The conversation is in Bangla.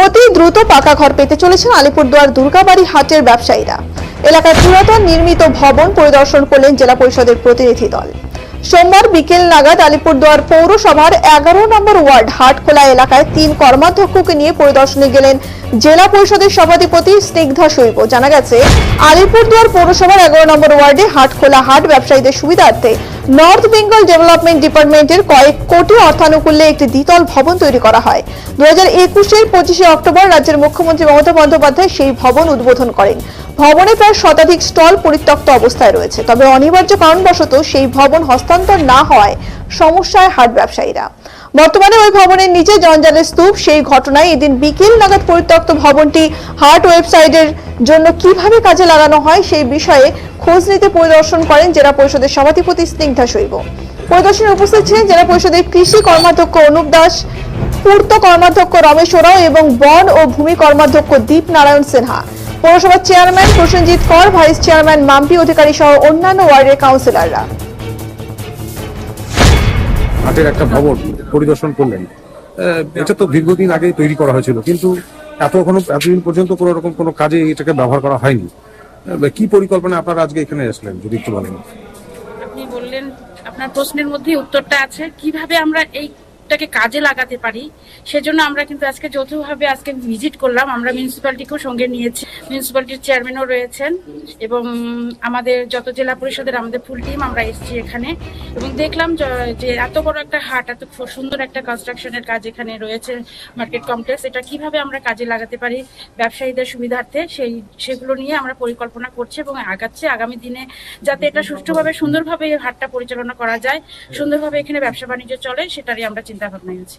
অতি দ্রুত পাকা ঘর পেতে চলেছেন আলিপুরদুয়ার দুর্গাবাড়ি হাটের ব্যবসায়ীরা। এলাকার পুরাতন নির্মিত ভবন পরিদর্শন করলেন জেলা পরিষদের প্রতিনিধি দল। সোমবার বিকেল নাগাদ আলিপুরদুয়ার পৌরসভার এগারো নম্বর ওয়ার্ড হাটখোলা এলাকায় তিন কর্মাধ্যক্ষকে নিয়ে পরিদর্শনে গেলেন জেলা পরিষদের সভাধিপতি স্নিগ্ধা শৈব। জানা গেছে, আলিপুরদুয়ার পৌরসভার এগারো নম্বর ওয়ার্ডে হাটখোলা হাট ব্যবসায়ীদের সুবিধার্থে নর্থ বেঙ্গল ডেভেলপমেন্ট ডিপার্টমেন্টের কয়েক কোটি অর্থানুকূল্যে একটি দ্বিতল ভবন তৈরি করা হয়। দু হাজার একুশের পঁচিশে অক্টোবর রাজ্যের মুখ্যমন্ত্রী মমতা বন্দ্যোপাধ্যায় সেই ভবন উদ্বোধন করেন। ভবনে প্রায় শতাধিক স্টল পরিত্যক্ত অবস্থায় রয়েছে, তবে অনিবার্য কারণবশত সেই ভবন হস্তান্তর না হওয়ায় সমস্যায় হাট ব্যবসায়ীরা। বর্তমানে ওই ভবনের নিচে জঞ্জালের স্তূপ, সেই ঘটনায় এদিন বিকেল নাগাদ পরিত্যক্ত ভবনটি হাট ওয়েবসাইটের জন্য কীভাবে কাজে লাগানো হয় সেই বিষয়ে খোঁজ নিতে পরিদর্শন করেন জেলা পরিষদের সভাধিপতি স্নিগ্ধা শৈব। পরিদর্শনে উপস্থিত ছিলেন জেলা পরিষদের কৃষি কর্মাধ্যক্ষ অনুপ দাস, পূর্ত কর্মাধ্যক্ষ রমেশ ওরাও এবং বন ও ভূমি কর্মাধ্যক্ষ দীপ নারায়ণ সিনহা। পৌরসভার চেয়ারম্যান প্রসেনজিৎ কর, ভাইস চেয়ারম্যান মাম্পি অধিকারী সহ অন্যান্য ওয়ার্ডের কাউন্সিলররা। একটা ভবন পরিদর্শন করলেন। এটা তো দীর্ঘদিন আগে তৈরি করা হয়েছিল, কিন্তু এত কোনো, এতদিন পর্যন্ত কোনো রকম কোনো কাজে এটাকে ব্যবহার করা হয়নি। কি পরিকল্পনা আপনারা আজকে এখানে আসলেন, যদি একটু বলেন? আপনি বললেন, আপনার প্রশ্নের মধ্যেই উত্তরটা আছে, কীভাবে আমরা এইটাকে কাজে লাগাতে পারি, সেজন্য আমরা কিন্তু আজকে যৌথভাবে আজকে ভিজিট করলাম, আমরা মিউনিসিপ্যালিটিকেও সঙ্গে নিয়েছি। মিউনিসিপ্যালিটির চেয়ারম্যানও রয়েছেন এবং আমাদের যত জেলা পরিষদের আমাদের ফুল টিম আমরা এসেছি এখানে। এবং দেখলাম যে এত বড় একটা হাট, এত সুন্দর একটা কনস্ট্রাকশনের কাজ এখানে রয়েছে মার্কেট কমপ্লেক্স এটা কীভাবে আমরা কাজে লাগাতে পারি ব্যবসায়ীদের সুবিধার্থে? সেই, সেগুলো নিয়ে আমরা পরিকল্পনা করছি এবং আগাচ্ছি আগামী দিনে যাতে এটা সুষ্ঠুভাবে, সুন্দরভাবে হাটটা পরিচালনা করা যায়, সুন্দরভাবে এখানে ব্যবসা বাণিজ্য চলে, সেটারই আমরা চিন্তা ভাবনা আছি।